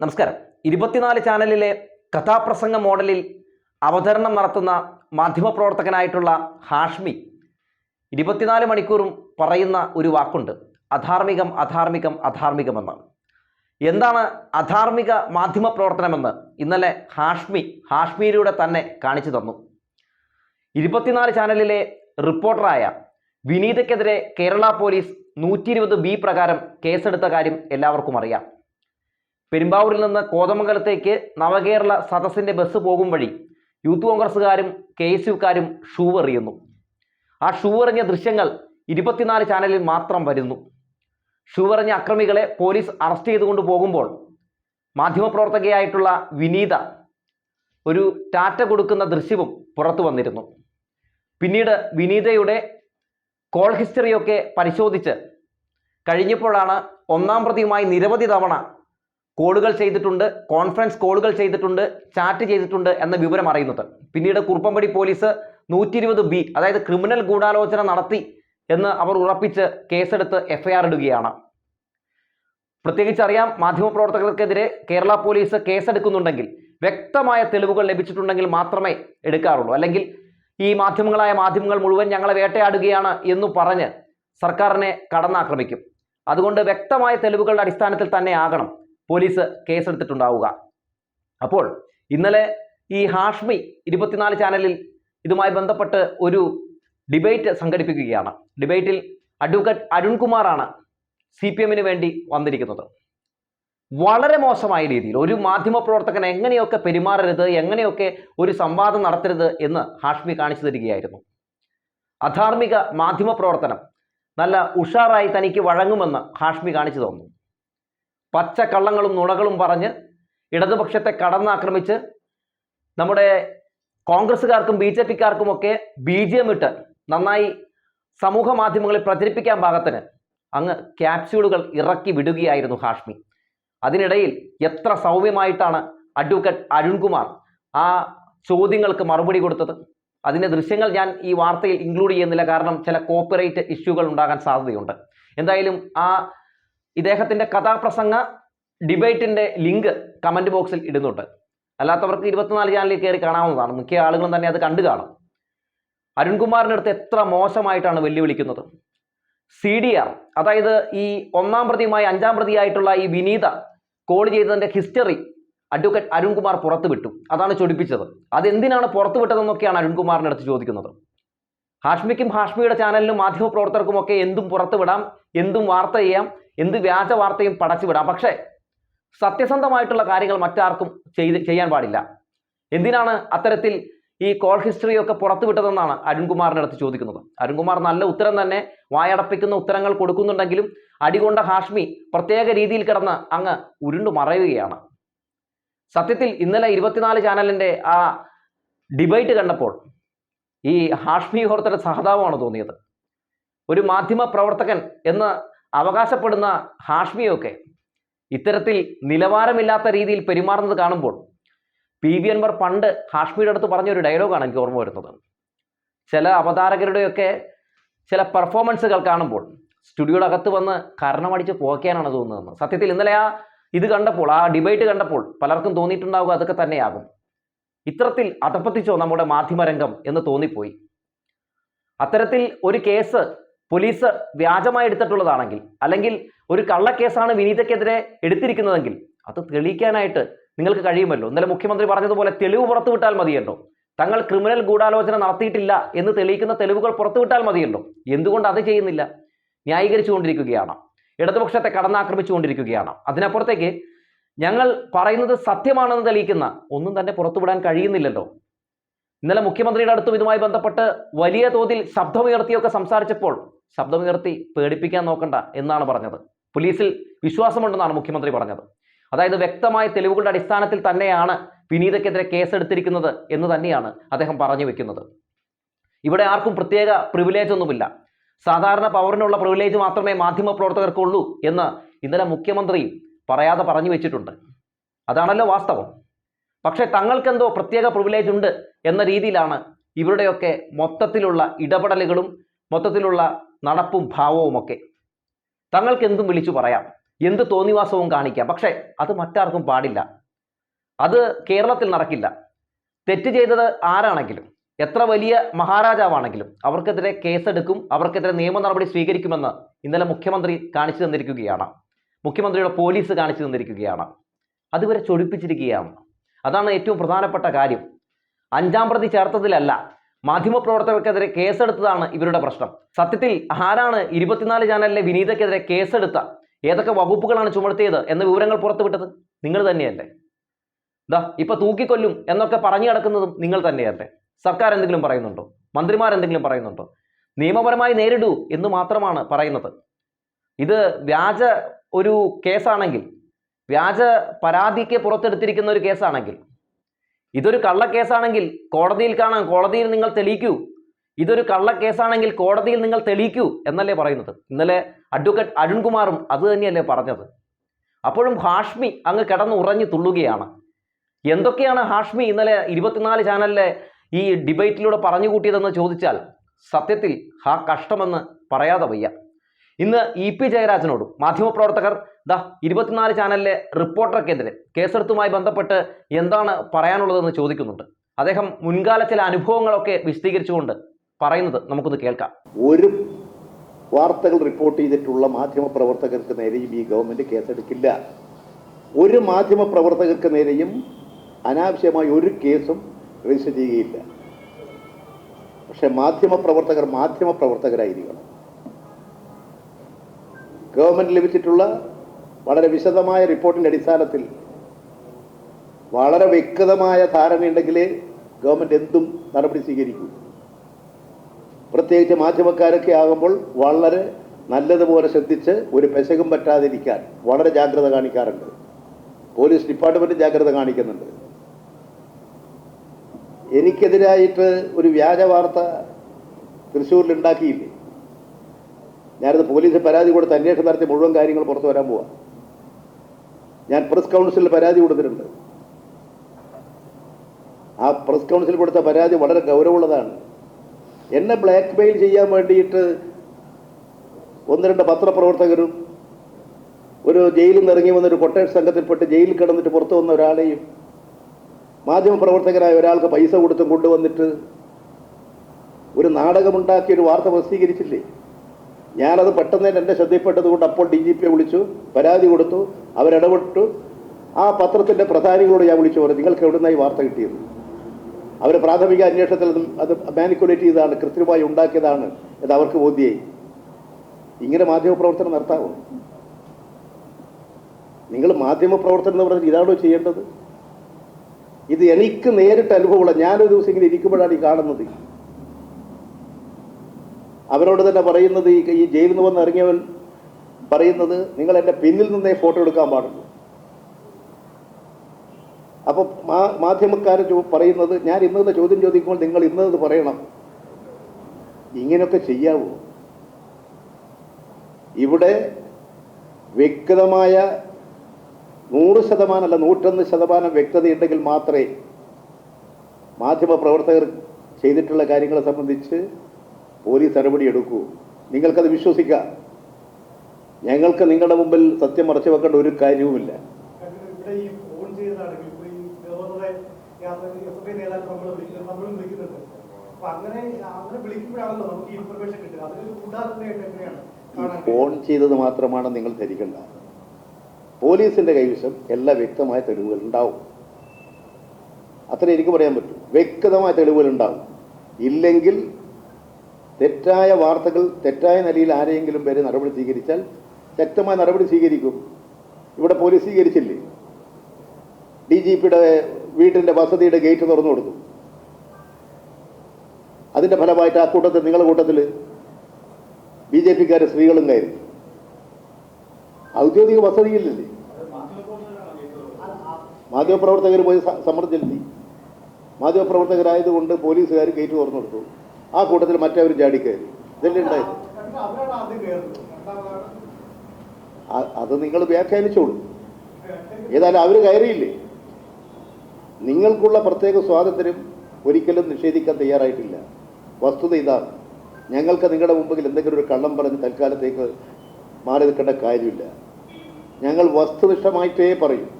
നമസ്കാരം. ഇരുപത്തിനാല് ചാനലിലെ കഥാപ്രസംഗ മോഡലിൽ അവതരണം നടത്തുന്ന മാധ്യമപ്രവർത്തകനായിട്ടുള്ള ഹാഷ്മി ഇരുപത്തിനാല് മണിക്കൂറും പറയുന്ന ഒരു വാക്കുണ്ട്. അധാർമികം അധാർമികം അധാർമികമെന്ന് എന്താണ് അധാർമിക മാധ്യമപ്രവർത്തനമെന്ന് ഇന്നലെ ഹാഷ്മി ഹാഷ്മിയിലൂടെ തന്നെ കാണിച്ചു തന്നു. ഇരുപത്തിനാല് ചാനലിലെ റിപ്പോർട്ടറായ വിനീതയ്ക്കെതിരെ കേരള പോലീസ് നൂറ്റി ഇരുപത് ബി പ്രകാരം കേസെടുത്ത കാര്യം എല്ലാവർക്കും അറിയാം. പെരുമ്പാവൂരിൽ നിന്ന് കോതമംഗലത്തേക്ക് നവകേരള സദസ്സിന്റെ ബസ് പോകും വഴി യൂത്ത് കോൺഗ്രസ്സുകാരും കെ എസ് യുക്കാരും ഷൂ എറിയുന്നു. ആ ഷൂ എറിഞ്ഞ ദൃശ്യങ്ങൾ ഇരുപത്തിനാല് ചാനലിൽ മാത്രം വരുന്നു. ഷൂ എറിഞ്ഞ അക്രമികളെ പോലീസ് അറസ്റ്റ് ചെയ്തുകൊണ്ട് പോകുമ്പോൾ മാധ്യമപ്രവർത്തകയായിട്ടുള്ള വിനീത ഒരു ടാറ്റ കൊടുക്കുന്ന ദൃശ്യവും പുറത്തു വന്നിരുന്നു. പിന്നീട് വിനീതയുടെ കോൾ ഹിസ്റ്ററിയൊക്കെ പരിശോധിച്ച് കഴിഞ്ഞപ്പോഴാണ് ഒന്നാം പ്രതിയുമായി നിരവധി തവണ കോളുകൾ ചെയ്തിട്ടുണ്ട് കോൺഫറൻസ് കോളുകൾ ചെയ്തിട്ടുണ്ട് ചാറ്റ് ചെയ്തിട്ടുണ്ട് എന്ന വിവരം അറിയുന്നത്. പിന്നീട് കുറുപ്പമ്പടി പോലീസ് നൂറ്റി ഇരുപത് ബി അതായത് ക്രിമിനൽ ഗൂഢാലോചന നടത്തി എന്ന് അവർ ഉറപ്പിച്ച് കേസെടുത്ത് എഫ്ഐആർ ഇടുകയാണ്. പ്രത്യേകിച്ച് അറിയാം മാധ്യമപ്രവർത്തകർക്കെതിരെ കേരള പോലീസ് കേസെടുക്കുന്നുണ്ടെങ്കിൽ വ്യക്തമായ തെളിവുകൾ ലഭിച്ചിട്ടുണ്ടെങ്കിൽ മാത്രമേ എടുക്കാറുള്ളൂ. അല്ലെങ്കിൽ ഈ മാധ്യമങ്ങളായ മാധ്യമങ്ങൾ മുഴുവൻ ഞങ്ങളെ വേട്ടയാടുകയാണ് എന്ന് പറഞ്ഞ് സർക്കാരിനെ കടന്നാക്രമിക്കും. അതുകൊണ്ട് വ്യക്തമായ തെളിവുകളുടെ അടിസ്ഥാനത്തിൽ തന്നെ ആകണം. പോലീസ് കേസെടുത്തിട്ടുണ്ടാവുക. അപ്പോൾ ഇന്നലെ ഈ ഹാഷ്മി ഇരുപത്തിനാല് ചാനലിൽ ഇതുമായി ബന്ധപ്പെട്ട് ഒരു ഡിബേറ്റ് സംഘടിപ്പിക്കുകയാണ്. ഡിബേറ്റിൽ അഡ്വക്കേറ്റ് അരുൺകുമാറാണ് സി പി എമ്മിന് വേണ്ടി വന്നിരിക്കുന്നത്. വളരെ മോശമായ രീതിയിൽ ഒരു മാധ്യമപ്രവർത്തകൻ എങ്ങനെയൊക്കെ പെരുമാറരുത് എങ്ങനെയൊക്കെ ഒരു സംവാദം നടത്തരുത് എന്ന് ഹാഷ്മി കാണിച്ചു തരികയായിരുന്നു. അധാർമിക മാധ്യമപ്രവർത്തനം നല്ല ഉഷാറായി തനിക്ക് വഴങ്ങുമെന്ന് ഹാഷ്മി കാണിച്ചു തന്നു. പച്ച കള്ളങ്ങളും നുണകളും പറഞ്ഞ് ഇടതുപക്ഷത്തെ കടന്നാക്രമിച്ച് നമ്മുടെ കോൺഗ്രസ്സുകാർക്കും ബി ജെ പിക്കാർക്കുമൊക്കെ ബി ജി എം ഇട്ട് നന്നായി സമൂഹ മാധ്യമങ്ങളിൽ പ്രചരിപ്പിക്കാൻ പാകത്തിന് അങ്ങ് ക്യാപ്സ്യൂളുകൾ ഇറക്കി വിടുകയായിരുന്നു ഹാഷ്മി. അതിനിടയിൽ എത്ര സൗമ്യമായിട്ടാണ് അഡ്വക്കേറ്റ് അരുൺകുമാർ ആ ചോദ്യങ്ങൾക്ക് മറുപടി കൊടുത്തത്. അതിന്റെ ദൃശ്യങ്ങൾ ഞാൻ ഈ വാർത്തയിൽ ഇൻക്ലൂഡ് ചെയ്യുന്നില്ല. കാരണം ചില കോപ്പിറൈറ്റ് ഇഷ്യൂകൾ ഉണ്ടാകാൻ സാധ്യതയുണ്ട്. എന്തായാലും ആ ഇദ്ദേഹത്തിന്റെ കഥാപ്രസംഗ ഡിബേറ്റിന്റെ ലിങ്ക് കമന്റ് ബോക്സിൽ ഇടുന്നുണ്ട്. അല്ലാത്തവർക്ക് ഇരുപത്തിനാല് ചാനലിൽ കയറി കാണാവുന്നതാണ്. മിക്ക ആളുകളും തന്നെ അത് കണ്ടു കാണും. അരുൺകുമാറിന്റെ അടുത്ത് എത്ര മോശമായിട്ടാണ് വെല്ലുവിളിക്കുന്നത്. സി ഡി ആർ അതായത് ഈ ഒന്നാം പ്രതിയുമായി അഞ്ചാം പ്രതിയായിട്ടുള്ള ഈ വിനീത കോൾ ചെയ്തതിന്റെ ഹിസ്റ്ററി അഡ്വക്കേറ്റ് അരുൺകുമാർ പുറത്തുവിട്ടു. അതാണ് ചൊടിപ്പിച്ചത്. അതെന്തിനാണ് പുറത്തുവിട്ടതെന്നൊക്കെയാണ് അരുൺകുമാറിന്റെ അടുത്ത് ചോദിക്കുന്നത്. ഹാഷ്മിക്കും ഹാഷ്മിയുടെ ചാനലിനും മാധ്യമപ്രവർത്തകർക്കുമൊക്കെ എന്തും പുറത്തുവിടാം എന്തും വാർത്ത ചെയ്യാം എന്ത് വ്യാജ വാർത്തയും പടച്ചുവിടാം പക്ഷേ സത്യസന്ധമായിട്ടുള്ള കാര്യങ്ങൾ മറ്റാർക്കും ചെയ്ത് ചെയ്യാൻ പാടില്ല. എന്തിനാണ് അത്തരത്തിൽ ഈ കോൾ ഹിസ്റ്ററിയൊക്കെ പുറത്തുവിട്ടതെന്നാണ് അരുൺകുമാറിന്റെ അടുത്ത് ചോദിക്കുന്നത്. അരുൺകുമാർ നല്ല ഉത്തരം തന്നെ വായടപ്പിക്കുന്ന ഉത്തരങ്ങൾ കൊടുക്കുന്നുണ്ടെങ്കിലും അടികൊണ്ട ഹാഷ്മി പ്രത്യേക രീതിയിൽ കിടന്ന് അങ്ങ് ഉരുണ്ടു മറയുകയാണ്. സത്യത്തിൽ ഇന്നലെ ഇരുപത്തിനാല് ചാനലിന്റെ ആ ഡിബേറ്റ് കണ്ടപ്പോൾ ഈ ഹാഷ്മി ഹോർത്തയുടെ സഹതാപമാണ് തോന്നിയത്. ഒരു മാധ്യമ പ്രവർത്തകൻ എന്ന് അവകാശപ്പെടുന്ന ഹാഷ്മിയൊക്കെ ഇത്തരത്തിൽ നിലവാരമില്ലാത്ത രീതിയിൽ പെരുമാറുന്നത് കാണുമ്പോൾ പി വി അൻവർ പണ്ട് ഹാഷ്മിയുടെ അടുത്ത് പറഞ്ഞ ഒരു ഡയലോഗാണ് എനിക്ക് ഓർമ്മ വരുന്നത്. ചില അവതാരകരുടെയൊക്കെ ചില പെർഫോമൻസുകൾ കാണുമ്പോൾ സ്റ്റുഡിയോയുടെ അകത്ത് വന്ന് കരണമടിച്ച് പോക്കാനാണ് തോന്നുന്നത്. സത്യത്തിൽ ഇന്നലെ ആ ഇത് കണ്ടപ്പോൾ ആ ഡിബേറ്റ് കണ്ടപ്പോൾ പലർക്കും തോന്നിയിട്ടുണ്ടാവുക അതൊക്കെ തന്നെയാകും. ഇത്തരത്തിൽ അധപ്പത്തിച്ചോ നമ്മുടെ മാധ്യമരംഗം എന്ന് തോന്നിപ്പോയി. അത്തരത്തിൽ ഒരു കേസ് പോലീസ് വ്യാജമായി എടുത്തിട്ടുള്ളതാണെങ്കിൽ അല്ലെങ്കിൽ ഒരു കള്ളക്കേസാണ് വിനീതയ്ക്കെതിരെ എടുത്തിരിക്കുന്നതെങ്കിൽ അത് തെളിയിക്കാനായിട്ട് നിങ്ങൾക്ക് കഴിയുമല്ലോ? ഇന്നലെ മുഖ്യമന്ത്രി പറഞ്ഞതുപോലെ തെളിവ് പുറത്തുവിട്ടാൽ മതിയല്ലോ. തങ്ങൾ ക്രിമിനൽ ഗൂഢാലോചന നടത്തിയിട്ടില്ല എന്ന് തെളിയിക്കുന്ന തെളിവുകൾ പുറത്തുവിട്ടാൽ മതിയല്ലോ. എന്തുകൊണ്ട് അത് ചെയ്യുന്നില്ല? ന്യായീകരിച്ചുകൊണ്ടിരിക്കുകയാണ്. ഇടതുപക്ഷത്തെ കടന്നാക്രമിച്ചുകൊണ്ടിരിക്കുകയാണ്. അതിനപ്പുറത്തേക്ക് ഞങ്ങൾ പറയുന്നത് സത്യമാണെന്ന് തെളിയിക്കുന്ന ഒന്നും തന്നെ പുറത്തുവിടാൻ കഴിയുന്നില്ലല്ലോ. ഇന്നലെ മുഖ്യമന്ത്രിയുടെ അടുത്തും ഇതുമായി ബന്ധപ്പെട്ട് വലിയ തോതിൽ ശബ്ദമുയർത്തിയൊക്കെ സംസാരിച്ചപ്പോൾ ശബ്ദമുയർത്തി പേടിപ്പിക്കാൻ നോക്കണ്ട എന്നാണ് പറഞ്ഞത്. പോലീസിൽ വിശ്വാസമുണ്ടെന്നാണ് മുഖ്യമന്ത്രി പറഞ്ഞത്. അതായത് വ്യക്തമായ തെളിവുകളുടെ അടിസ്ഥാനത്തിൽ തന്നെയാണ് വിനീതയ്ക്കെതിരെ കേസെടുത്തിരിക്കുന്നത് എന്ന് തന്നെയാണ് അദ്ദേഹം പറഞ്ഞു വെക്കുന്നത്. ഇവിടെ ആർക്കും പ്രത്യേക പ്രിവിലേജ് ഒന്നുമില്ല. സാധാരണ പവറിനുള്ള പ്രിവിലേജ് മാത്രമേ മാധ്യമപ്രവർത്തകർക്കുള്ളൂ എന്ന് ഇന്നലെ മുഖ്യമന്ത്രി പറയാതെ പറഞ്ഞു വെച്ചിട്ടുണ്ട്. അതാണല്ലോ വാസ്തവം. പക്ഷേ തങ്ങൾക്കെന്തോ പ്രത്യേക പ്രിവിലേജ് ഉണ്ട് എന്ന രീതിയിലാണ് ഇവരുടെയൊക്കെ മൊത്തത്തിലുള്ള ഇടപെടലുകളും മൊത്തത്തിലുള്ള നടപ്പും ഭാവവുമൊക്കെ തങ്ങൾക്ക് എന്തും വിളിച്ചു പറയാം. എന്ത് തോന്നിവാസവും കാണിക്കാം. പക്ഷേ അത് മറ്റാർക്കും പാടില്ല. അത് കേരളത്തിൽ നടക്കില്ല. തെറ്റ് ചെയ്തത് ആരാണെങ്കിലും എത്ര വലിയ മഹാരാജാവാണെങ്കിലും അവർക്കെതിരെ കേസെടുക്കും അവർക്കെതിരെ നിയമ നടപടി സ്വീകരിക്കുമെന്ന് ഇന്നലെ മുഖ്യമന്ത്രി കാണിച്ചു തന്നിരിക്കുകയാണ്. മുഖ്യമന്ത്രിയുടെ പോലീസ് കാണിച്ചു തന്നിരിക്കുകയാണ്. അതുവരെ ചൊടിപ്പിച്ചിരിക്കുകയാണ്. അതാണ് ഏറ്റവും പ്രധാനപ്പെട്ട കാര്യം. അഞ്ചാം പ്രതി ചേർത്തതിലല്ല മാധ്യമപ്രവർത്തകർക്കെതിരെ കേസെടുത്തതാണ് ഇവരുടെ പ്രശ്നം. സത്യത്തിൽ ആരാണ് ഇരുപത്തിനാല് ചാനലിലെ വിനീതയ്ക്കെതിരെ കേസെടുത്ത? ഏതൊക്കെ വകുപ്പുകളാണ് ചുമത്തിയത് എന്ന വിവരങ്ങൾ പുറത്തുവിട്ടത്? നിങ്ങൾ തന്നെയല്ലേ? ദാ ഇപ്പൊ തൂക്കിക്കൊല്ലും എന്നൊക്കെ പറഞ്ഞു കിടക്കുന്നതും നിങ്ങൾ തന്നെയല്ലേ? സർക്കാർ എന്തെങ്കിലും പറയുന്നുണ്ടോ? മന്ത്രിമാർ എന്തെങ്കിലും പറയുന്നുണ്ടോ? നിയമപരമായി നേരിടൂ എന്ന് മാത്രമാണ് പറയുന്നത്. ഇത് വ്യാജ ഒരു കേസാണെങ്കിൽ വ്യാജ പരാതിക്ക് പുറത്തെടുത്തിരിക്കുന്ന ഒരു കേസാണെങ്കിൽ ഇതൊരു കള്ളക്കേസാണെങ്കിൽ കോടതിയിൽ കാണാം കോടതിയിൽ നിങ്ങൾ തെളിയിക്കൂ. ഇതൊരു കള്ളക്കേസാണെങ്കിൽ കോടതിയിൽ നിങ്ങൾ തെളിയിക്കൂ എന്നല്ലേ പറയുന്നത്. ഇന്നലെ അഡ്വക്കേറ്റ് അരുൺകുമാറും അത് തന്നെയല്ലേ പറഞ്ഞത്. അപ്പോഴും ഹാഷ്മി അങ്ങ് കിടന്ന് ഉറഞ്ഞു തുള്ളുകയാണ്. എന്തൊക്കെയാണ് ഹാഷ്മി ഇന്നലെ ഇരുപത്തിനാല് ചാനലിലെ ഈ ഡിബേറ്റിലൂടെ പറഞ്ഞു കൂട്ടിയതെന്ന് ചോദിച്ചാൽ സത്യത്തിൽ ഹാ കഷ്ടമെന്ന് പറയാതെ വയ്യ. ഇന്ന് ഇ പി ജയരാജനോടും മാധ്യമപ്രവർത്തകർ ദാ ഇരുപത്തിനാല് ചാനലിലെ റിപ്പോർട്ടർക്കെതിരെ കേസെടുത്തുമായി ബന്ധപ്പെട്ട് എന്താണ് പറയാനുള്ളതെന്ന് ചോദിക്കുന്നുണ്ട്. അദ്ദേഹം മുൻകാല ചില അനുഭവങ്ങളൊക്കെ വിശദീകരിച്ചുകൊണ്ട് പറയുന്നത് നമുക്കൊന്ന് കേൾക്കാം. ഒരു വാർത്തകൾ റിപ്പോർട്ട് ചെയ്തിട്ടുള്ള മാധ്യമപ്രവർത്തകർക്ക് നേരെയും ഈ ഗവൺമെന്റ് കേസെടുക്കില്ല. ഒരു മാധ്യമപ്രവർത്തകർക്ക് നേരെയും അനാവശ്യമായി ഒരു കേസും രജിസ്റ്റർ ചെയ്യുകയില്ല. പക്ഷെ മാധ്യമ പ്രവർത്തകർ ഗവൺമെന്റ് ലഭിച്ചിട്ടുള്ള വളരെ വിശദമായ റിപ്പോർട്ടിന്റെ അടിസ്ഥാനത്തിൽ വളരെ വ്യക്തമായ ധാരണയുണ്ടെങ്കിലേ ഗവൺമെന്റ് എന്തും നടപടി സ്വീകരിക്കൂ. പ്രത്യേകിച്ച് മാധ്യമക്കാരൊക്കെ ആകുമ്പോൾ വളരെ നല്ലതുപോലെ ശ്രദ്ധിച്ച് ഒരു പെശകും പറ്റാതിരിക്കാൻ വളരെ ജാഗ്രത കാണിക്കാറുണ്ട്. പോലീസ് ഡിപ്പാർട്ട്മെന്റ് ജാഗ്രത കാണിക്കുന്നുണ്ട്. എനിക്കെതിരായിട്ട് ഒരു വ്യാജ വാർത്ത തൃശ്ശൂരിൽ ഉണ്ടാക്കിയില്ലേ? ഞാനത് പോലീസ് പരാതി കൊടുത്ത് അന്വേഷണം നടത്തി മുഴുവൻ കാര്യങ്ങൾ പുറത്തു വരാൻ പോവാ. ഞാൻ പ്രസ് കൗൺസിലിൽ പരാതി കൊടുത്തിട്ടുണ്ട്. ആ പ്രസ് കൗൺസിൽ കൊടുത്ത പരാതി വളരെ ഗൗരവമുള്ളതാണ്. എന്നെ ബ്ലാക്ക് മെയിൽ ചെയ്യാൻ വേണ്ടിയിട്ട് ഒന്ന് രണ്ട് പത്രപ്രവർത്തകരും ഒരു ജയിലിൽ നിന്ന് ഇറങ്ങി വന്നൊരു കൊട്ടേഷൻ സംഘത്തിൽപ്പെട്ട് ജയിലിൽ കിടന്നിട്ട് പുറത്തു വന്ന ഒരാളെയും മാധ്യമപ്രവർത്തകരായ ഒരാൾക്ക് പൈസ കൊടുത്തും കൊണ്ടുവന്നിട്ട് ഒരു നാടകമുണ്ടാക്കി ഒരു വാർത്ത പ്രസിദ്ധീകരിച്ചില്ലേ? ഞാനത് പെട്ടെന്ന് എന്റെ ശ്രദ്ധയിൽപ്പെട്ടതുകൊണ്ട് അപ്പോൾ ഡി ജി പിയെ വിളിച്ചു പരാതി കൊടുത്തു അവരിടപെട്ടു. ആ പത്രത്തിന്റെ പ്രധാനികളോട് ഞാൻ വിളിച്ചു പറഞ്ഞു നിങ്ങൾക്ക് എവിടുന്നായി വാർത്ത കിട്ടിയത് അവർ പ്രാഥമിക അന്വേഷണത്തിൽ അത് അത് മാനിക്കുലേറ്റ് ചെയ്തതാണ് കൃത്രിമമായി ഉണ്ടാക്കിയതാണ് എന്ന് അവർക്ക് ബോധ്യമായി ഇങ്ങനെ മാധ്യമപ്രവർത്തനം നടത്താമോ നിങ്ങൾ മാധ്യമപ്രവർത്തനം എന്ന് പറഞ്ഞാൽ ഇതാണോ ചെയ്യേണ്ടത്? ഇത് എനിക്ക് നേരിട്ട് അനുഭവമുള്ള ഞാനൊരു ദിവസം ഇങ്ങനെ ഇരിക്കുമ്പോഴാണ് ഈ കാണുന്നത്. അവരോട് തന്നെ പറയുന്നത് ഈ ഈ ജയിലിൽ നിന്ന് വന്ന് ഇറങ്ങിയവൻ പറയുന്നത് നിങ്ങൾ എന്റെ പിന്നിൽ നിന്നേ ഫോട്ടോ എടുക്കാൻ പാടുള്ളൂ. അപ്പോൾ മാ മാധ്യമക്കാർ പറയുന്നത് ഞാൻ ഇന്നത് ചോദ്യം ചോദിക്കുമ്പോൾ നിങ്ങൾ ഇന്നത് പറയണം. ഇങ്ങനെയൊക്കെ ചെയ്യാവോ. ഇവിടെ വ്യക്തമായ നൂറ് ശതമാനം അല്ല നൂറ്റൊന്ന് ശതമാനം വ്യക്തതയുണ്ടെങ്കിൽ മാത്രമേ മാധ്യമപ്രവർത്തകർ ചെയ്തിട്ടുള്ള കാര്യങ്ങളെ സംബന്ധിച്ച് പോലീസ് നടപടി എടുക്കൂ. നിങ്ങൾക്കത് വിശ്വസിക്കാം. ഞങ്ങൾക്ക് നിങ്ങളുടെ മുമ്പിൽ സത്യം മറച്ചു വെക്കേണ്ട ഒരു കാര്യവുമില്ല. ഫോൺ ചെയ്തത് മാത്രമാണ് നിങ്ങൾ ധരിക്കേണ്ട. പോലീസിന്റെ കൈവശം എല്ലാ വ്യക്തമായ തെളിവുകൾ ഉണ്ടാവും. അത്ര എനിക്ക് പറയാൻ പറ്റും. വ്യക്തമായ തെളിവുകൾ ഉണ്ടാവും. ഇല്ലെങ്കിൽ തെറ്റായ വാർത്തകൾ തെറ്റായ നിലയിൽ ആരെയെങ്കിലും പേര് നടപടി സ്വീകരിച്ചാൽ ശക്തമായ നടപടി സ്വീകരിക്കും. ഇവിടെ പോലീസ് സ്വീകരിച്ചില്ലേ? ഡി ജി പിയുടെ വീട്ടിന്റെ വസതിയുടെ ഗേറ്റ് തുറന്നു കൊടുത്തു. അതിന്റെ ഫലമായിട്ട് ആ കൂട്ടത്തിൽ നിങ്ങളുടെ കൂട്ടത്തിൽ ബി ജെ പിക്കാർ സ്ത്രീകളും കയറി. ഔദ്യോഗിക വസതിയില്ലല്ലേ മാധ്യമപ്രവർത്തകർ പോയി സ- സമ്മർദ്ദം ചെലുത്തി മാധ്യമപ്രവർത്തകരായതുകൊണ്ട് പോലീസുകാർ ഗേറ്റ് തുറന്നു കൊടുത്തു. ആ കൂട്ടത്തിൽ മറ്റവർ ചാടിക്കയറി ഇതല്ലേ ഉണ്ടായത്? അത് നിങ്ങൾ വ്യാഖ്യാനിച്ചോളൂ. ഏതായാലും അവർ കയറിയില്ലേ? നിങ്ങൾക്കുള്ള പ്രത്യേക സ്വാതന്ത്ര്യം ഒരിക്കലും നിഷേധിക്കാൻ തയ്യാറായിട്ടില്ല. വസ്തുത ഇതാണ്. ഞങ്ങൾക്ക് നിങ്ങളുടെ മുമ്പിൽ എന്തെങ്കിലും ഒരു കള്ളം പറഞ്ഞ് തൽക്കാലത്തേക്ക് മാറി നിൽക്കേണ്ട കാര്യമില്ല. ഞങ്ങൾ വസ്തുനിഷ്ഠമായിട്ടേ പറയും.